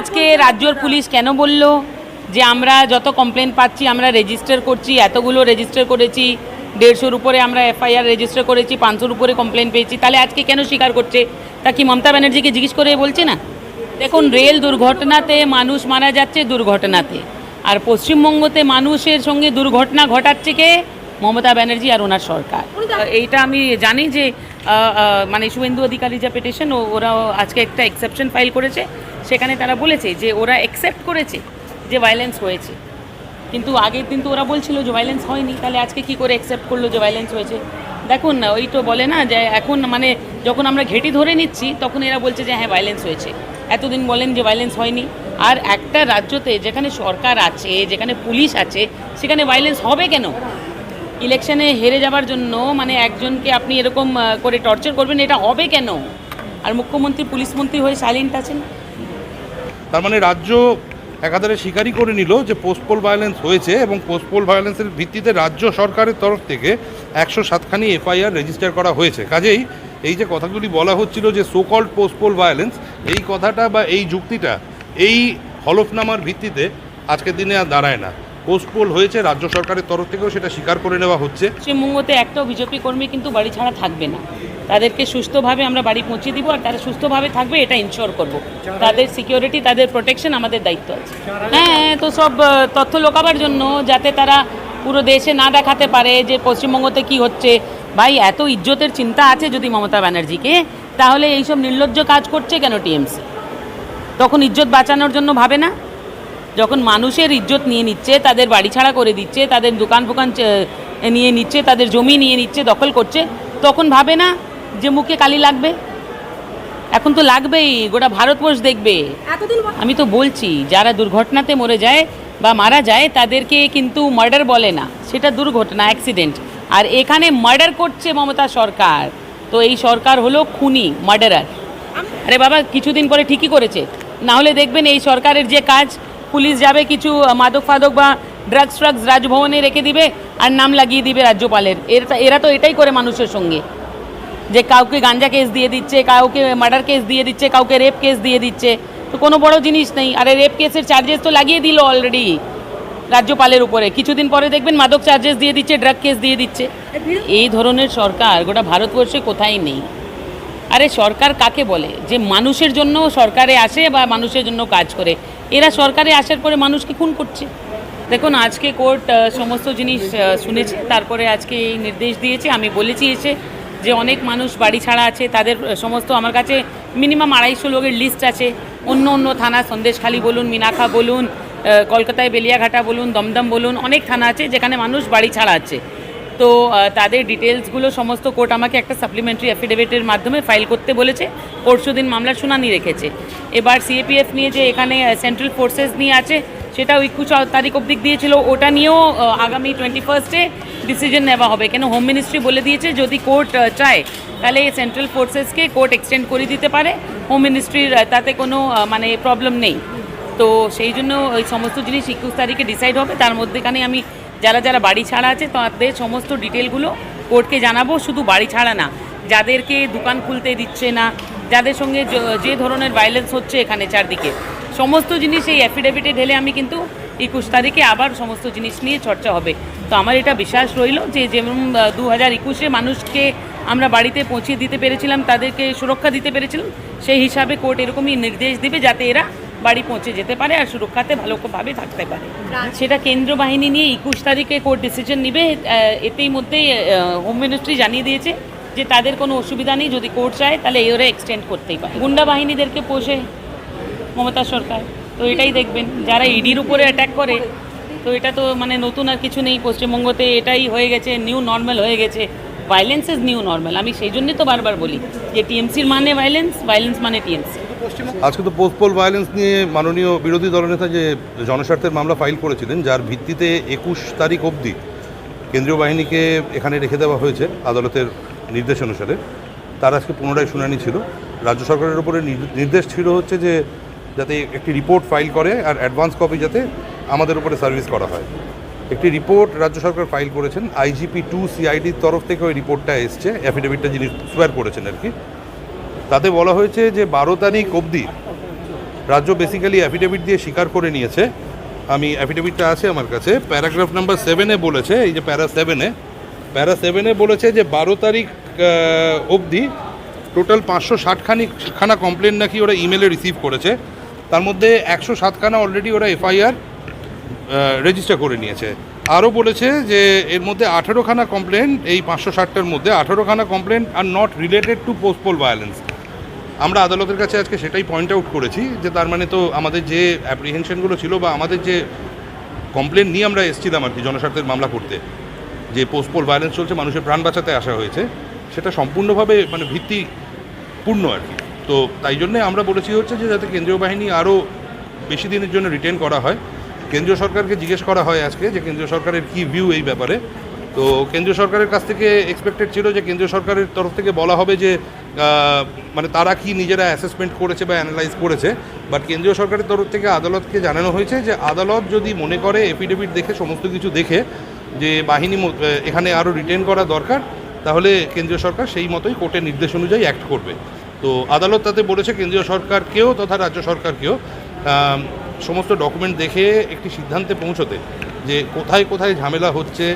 আজকে রাজ্যর পুলিশ কেন বলল? যে আমরা যত কমপ্লেন পাচ্ছি, আমরা রেজিস্টার করছি, এতগুলো রেজিস্টার করেছি, দেড়শোর উপরে আমরা এফআইআর রেজিস্টার করেছি, পাঁচশোর উপরে কমপ্লেন পেয়েছি, তাহলে আজকে কেন স্বীকার করছে? তা কি মমতা ব্যানার্জিকে জিজ্ঞেস করে বলছে না? দেখুন, রেল দুর্ঘটনাতে মানুষ মারা যাচ্ছে দুর্ঘটনাতে। আর পশ্চিমবঙ্গতে মানুষের সঙ্গে দুর্ঘটনা ঘটাচ্ছে কে? মমতা ব্যানার্জি আর ওনার সরকার। এইটা আমি জানি যে মানে শুভেন্দু অধিকারী যা পিটিশন ওরা আজকে একটা এক্সেপশন ফাইল করেছে। সেখানে তারা বলেছে যে ওরা অ্যাকসেপ্ট করেছে যে ভায়োলেন্স হয়েছে। কিন্তু আগের দিন তো ওরা বলছিল যে ভায়োলেন্স হয়নি, তাহলে আজকে কি করে অ্যাকসেপ্ট করল যে ভায়োলেন্স হয়েছে? দেখুন না, ওই তো বলে না যে এখন মানে যখন আমরা ঘেটি ধরে নিচ্ছি, তখন এরা বলছে যে হ্যাঁ ভায়োলেন্স হয়েছে। এতদিন বলেন যে ভায়োলেন্স হয়নি। আর একটা রাজ্যতে যেখানে সরকার আছে, যেখানে পুলিশ আছে, সেখানে ভায়োলেন্স হবে কেন? ইলেকশনে হেরে যাবার জন্য মানে একজনকে আপনি এরকম করে টর্চার করবেন, এটা হবে কেন? আর মুখ্যমন্ত্রী, পুলিশ মন্ত্রী হয়ে সাইলেন্ট আছেন? তার মানে রাজ্য একাধারে স্বীকারই করে নিল যে পোস্টপোল ভায়োলেন্স হয়েছে এবং পোস্টপোল ভায়োলেন্সের ভিত্তিতে রাজ্য সরকারের তরফ থেকে একশো সাতখানি এফআইআর রেজিস্টার করা হয়েছে। কাজেই এই যে কথাগুলি বলা হচ্ছিল যে সোকল্ড পোস্টপোল ভায়োলেন্স এই কথাটা বা এই যুক্তিটা এই হলফনামার ভিত্তিতে আজকের দিনে আর দাঁড়ায় না। পোস্টপোল হয়েছে, রাজ্য সরকারের তরফ থেকেও সেটা স্বীকার করে নেওয়া হচ্ছে। পশ্চিমবঙ্গতে একটাও বিজেপি কর্মী কিন্তু বাড়ি ছাড়া থাকবে না। তাদেরকে সুস্থভাবে আমরা বাড়ি পৌঁছে দিব আর তারা সুস্থভাবে থাকবে, এটা ইনশোর করব। তাদের সিকিউরিটি তাদের প্রোটেকশন আমাদের দায়িত্ব আছে। হ্যাঁ তো সব তথ্য লোকাবার জন্য যাতে তারা পুরো দেশে না দেখাতে পারে যে পশ্চিমবঙ্গতে কি হচ্ছে। ভাই, এত ইজ্জতের চিন্তা আছে যদি মমতা ব্যানার্জিকে? তাহলে এইসব নির্লজ্জ কাজ করছে কেন টিএমসি? তখন ইজ্জত বাঁচানোর জন্য ভাবে না? যখন মানুষের ইজ্জত নিয়ে নিচ্ছে তাদের বাড়ি ছাড়া করে দিচ্ছে তাদের দোকান ফোকান নিয়ে নিচ্ছে তাদের জমি নিয়ে নিচ্ছে দখল করছে তখন ভাবে না যে মুখে কালি লাগবে। এখন তো লাগবেই গোটা ভারতবর্ষ দেখবে। আমি তো বলছি যারা দুর্ঘটনাতে মরে যায় বা মারা যায় তাদেরকে কিন্তু মার্ডার বলে না। সেটা দুর্ঘটনা অ্যাক্সিডেন্ট আর এখানে মার্ডার করছে মমতা সরকার। তো এই সরকার হলো খুনি মার্ডারার। আরে বাবা কিছুদিন পরে ঠিকই করেছে। না হলে দেখবেন এই সরকারের যে কাজ পুলিশ যাবে, কিছু মাদক ফাদক বা ড্রাগস ট্রাগস রাজভবনে রেখে দিবে আর নাম লাগিয়ে দিবে রাজ্যপালের। এরা এরা তো এটাই করে মানুষের সঙ্গে। যে কাউকে গাঞ্জা কেস দিয়ে দিচ্ছে, কাউকে মার্ডার কেস দিয়ে দিচ্ছে, কাউকে রেপ কেস দিয়ে দিচ্ছে, তো কোনো বড় জিনিস নেই। আরে রেপ কেসের চার্জেস তো লাগিয়ে দিল অলরেডি রাজ্যপালের উপরে। কিছুদিন পরে দেখবেন মাদক চার্জেস দিয়ে দিচ্ছে ড্রাগ কেস দিয়ে দিচ্ছে। এই ধরনের সরকার গোটা ভারতবর্ষে কোথায় নেই? আরে সরকার কাকে বলে? যে মানুষের জন্য সরকারে আসে বা মানুষের জন্য কাজ করে। এরা সরকারে আসার পরে মানুষকে খুন করছে। দেখুন, আজকে কোর্ট সমস্ত জিনিস শুনেছে, তারপরে আজকে এই নির্দেশ দিয়েছে, আমি বলেছি এসে যে অনেক মানুষ বাড়ি ছাড়া আছে, তাদের সমস্ত আমার কাছে মিনিমাম আড়াইশো লোকের লিস্ট আছে। অন্য অন্য থানা, সন্দেশখালী বলুন মিনাখা বলুন কলকাতায় বেলিয়াঘাটা বলুন, দমদম বলুন, অনেক থানা আছে যেখানে মানুষ বাড়ি ছাড়া আছে। তো তাদের ডিটেলসগুলো সমস্ত কোর্ট আমাকে একটা সাপ্লিমেন্টারি অ্যাফিডেভিটের মাধ্যমে ফাইল করতে বলেছে। পরশু দিন মামলার শুনানি রেখেছে। এবার সিএপিএফ নিয়ে যে এখানে সেন্ট্রাল ফোর্সেস নিয়ে আছে সেটাও একুশ তারিখ অবধি দিয়েছিল। ওটা নিয়েও আগামী টোয়েন্টি ফার্স্টে ডিসিশন নেওয়া হবে। কেন হোম মিনিস্ট্রি বলে দিয়েছে, যদি কোর্ট চায়, তাহলে এই সেন্ট্রাল ফোর্সেসকে কোর্ট এক্সটেন্ড করে দিতে পারে। হোম মিনিস্ট্রির তাতে কোনো মানে প্রবলেম নেই। তো সেই জন্য ওই সমস্ত জিনিস একুশ তারিখে ডিসাইড হবে। তার মধ্যেখানে আমি যারা যারা বাড়ি ছাড়া আছে, তাদের সমস্ত ডিটেলগুলো কোর্টকে জানাব। শুধু বাড়ি ছাড়া না, যাদেরকে দোকান খুলতে দিচ্ছে না, যাদের সঙ্গে যে ধরনের ভায়োলেন্স হচ্ছে এখানে চারদিকে। সমস্ত জিনিস এই অ্যাফিডেভিটে ঢেলে আমি কিন্তু একুশ তারিখে আবার সমস্ত জিনিস নিয়ে চর্চা হবে। তো আমার এটা বিশ্বাস রইল যে যেমন দু হাজার একুশে মানুষকে আমরা বাড়িতে পৌঁছে দিতে পেরেছিলাম, তাদেরকে সুরক্ষা দিতে পেরেছিলাম, সেই হিসাবে কোর্ট এরকমই নির্দেশ দিবে যাতে এরা বাড়ি পৌঁছে যেতে পারে আর সুরক্ষাতে ভালোভাবে থাকতে পারে। সেটা কেন্দ্র বাহিনী নিয়ে একুশ তারিখে কোর্ট ডিসিশন নিবে এতেই মধ্যেই হোম মিনিস্ট্রি জানিয়ে দিয়েছে যে তাদের কোনো অসুবিধা নেই যদি কোর্ট চায় তাহলে এই ওরা এক্সটেন্ড করতেই পারে। গুন্ডা বাহিনীদেরকে পোষে মমতা সরকার। তো এটাই দেখবেন যারা ইডির উপরে অ্যাটাক করে তো এটা তো মানে নতুন আর কিছু নেই পশ্চিমবঙ্গতে এটাই হয়ে গেছে নিউ নর্মাল হয়ে গেছে। ভাইলেন্স ইজ নিউ নর্মাল আমি সেই জন্যই তো বারবার বলি যে টিএমসির মানে ভাইলেন্স ভাইলেন্স মানে টিএমসি আজকে তো পোস্টপোল ভায়োলেন্স নিয়ে মাননীয় বিরোধী দলনেতা যে জনস্বার্থের মামলা ফাইল করেছিলেন, যার ভিত্তিতে একুশ তারিখ অবধি কেন্দ্রীয় বাহিনীকে এখানে রেখে দেওয়া হয়েছে আদালতের নির্দেশ অনুসারে। তার আজকে পুনরায় শুনানি ছিল। রাজ্য সরকারের উপরে নির্দেশ ছিল হচ্ছে যে যাতে একটি রিপোর্ট ফাইল করে আর অ্যাডভান্স কপি যাতে আমাদের উপরে সার্ভিস করা হয়। একটি রিপোর্ট রাজ্য সরকার ফাইল করেছেন। আইজিপি টু সিআইডির তরফ থেকে ওই রিপোর্টটা এসছে। অ্যাফিডেভিটটা যিনি সোয়ার করেছেন আর কি। তাতে বলা হয়েছে যে বারো তারিখ অবধি রাজ্য বেসিক্যালি অ্যাফিডেভিট দিয়ে স্বীকার করে নিয়েছে। আমি অ্যাফিডেভিটটা আছে আমার কাছে। প্যারাগ্রাফ নাম্বার সেভেনে বলেছে, এই যে প্যারা সেভেনে প্যারা সেভেনে বলেছে যে বারো তারিখ অবধি টোটাল পাঁচশো ষাটখানি খানা কমপ্লেন নাকি ওরা ইমেলে রিসিভ করেছে। তার মধ্যে একশো সাতখানা অলরেডি ওরা এফআইআর রেজিস্টার করে নিয়েছে। আরও বলেছে যে এর মধ্যে আঠেরোখানা কমপ্লেন এই পাঁচশো ষাটটার মধ্যে আঠেরোখানা complain are not related to post poll violence আমরা আদালতের কাছে আজকে সেটাই পয়েন্ট আউট করেছি যে তার মানে তো আমাদের যে অ্যাপ্রিহেনশনগুলো ছিল বা আমাদের যে কমপ্লেন নিয়ে আমরা এসেছিলাম আর কি জনস্বার্থের মামলা করতে, যে পোস্টপোল ভায়োলেন্স চলছে, মানুষের প্রাণ বাঁচাতে আসা হয়েছে, সেটা সম্পূর্ণভাবে মানে ভিত্তিপূর্ণ আর কি। তো তাই জন্যে আমরা বলেছি হচ্ছে যে যাতে কেন্দ্রীয় বাহিনী আরও বেশি দিনের জন্য রিটেন করা হয়। কেন্দ্রীয় সরকারকে জিজ্ঞেস করা হয় আজকে যে কেন্দ্রীয় সরকারের কী ভিউ এই ব্যাপারে। তো কেন্দ্রীয় সরকারের কাছ থেকে এক্সপেক্টেড ছিল যে কেন্দ্রীয় সরকারের তরফ থেকে বলা হবে যে মানে তারা কি নিজেরা অ্যাসেসমেন্ট করেছে বা অ্যানালাইজ করেছে বাট কেন্দ্রীয় সরকারের তরফ থেকে আদালতকে জানানো হয়েছে যে, আদালত যদি মনে করে এফিডেভিট দেখে, সমস্ত কিছু দেখে যে বাহিনী এখানে আরও রিটেন করা দরকার, তাহলে কেন্দ্রীয় সরকার সেই মতোই কোর্টের নির্দেশ অনুযায়ী অ্যাক্ট করবে। তো আদালত তাতে বলেছে কেন্দ্রীয় সরকারকেও তথা রাজ্য সরকারকেও সমস্ত ডকুমেন্ট দেখে একটি সিদ্ধান্তে পৌঁছতে যে কোথায় কোথায় ঝামেলা হচ্ছে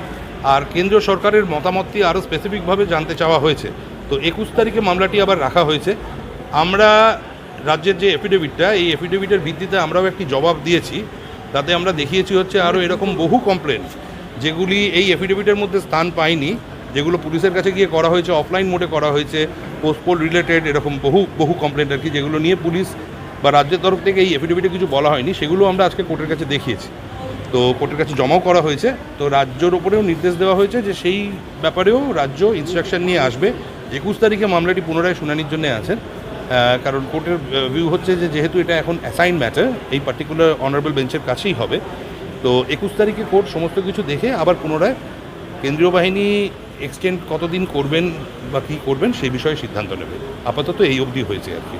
আর কেন্দ্রীয় সরকারের মতামতটি আরও স্পেসিফিকভাবে জানতে চাওয়া হয়েছে। তো একুশ তারিখে মামলাটি আবার রাখা হয়েছে। আমরা রাজ্যের যে এফিডেভিটটা এই এফিডেভিটের ভিত্তিতে আমরাও একটি জবাব দিয়েছি। তাতে আমরা দেখিয়েছি হচ্ছে আরও এরকম বহু কমপ্লেন যেগুলি এই এফিডেভিটের মধ্যে স্থান পায়নি, যেগুলো পুলিশের কাছে গিয়ে করা হয়েছে অফলাইন মোডে করা হয়েছে পোস্টপোল রিলেটেড এরকম বহু বহু কমপ্লেন আর কি, যেগুলো নিয়ে পুলিশ বা রাজ্যের তরফ থেকে এই এফিডেভিটে কিছু বলা হয়নি, সেগুলো আমরা আজকে কোর্টের কাছে দেখিয়েছি। তো কোর্টের কাছে জমাও করা হয়েছে। তো রাজ্যর ওপরেও নির্দেশ দেওয়া হয়েছে যে সেই ব্যাপারেও রাজ্য ইনস্ট্রাকশন নিয়ে আসবে। একুশ তারিখে মামলাটি পুনরায় শুনানির জন্য আছেন কারণ কোর্টের ভিউ হচ্ছে যে যেহেতু এটা এখন অ্যাসাইন ম্যাটার এই পার্টিকুলার অনারেবল বেঞ্চের কাছেই হবে। তো একুশ তারিখে কোর্ট সমস্ত কিছু দেখে আবার পুনরায় কেন্দ্রীয় বাহিনী এক্সটেন্ড কতদিন করবেন বা কী করবেন সেই বিষয়ে সিদ্ধান্ত নেবে। আপাতত এই অবধি হয়েছে আর কি।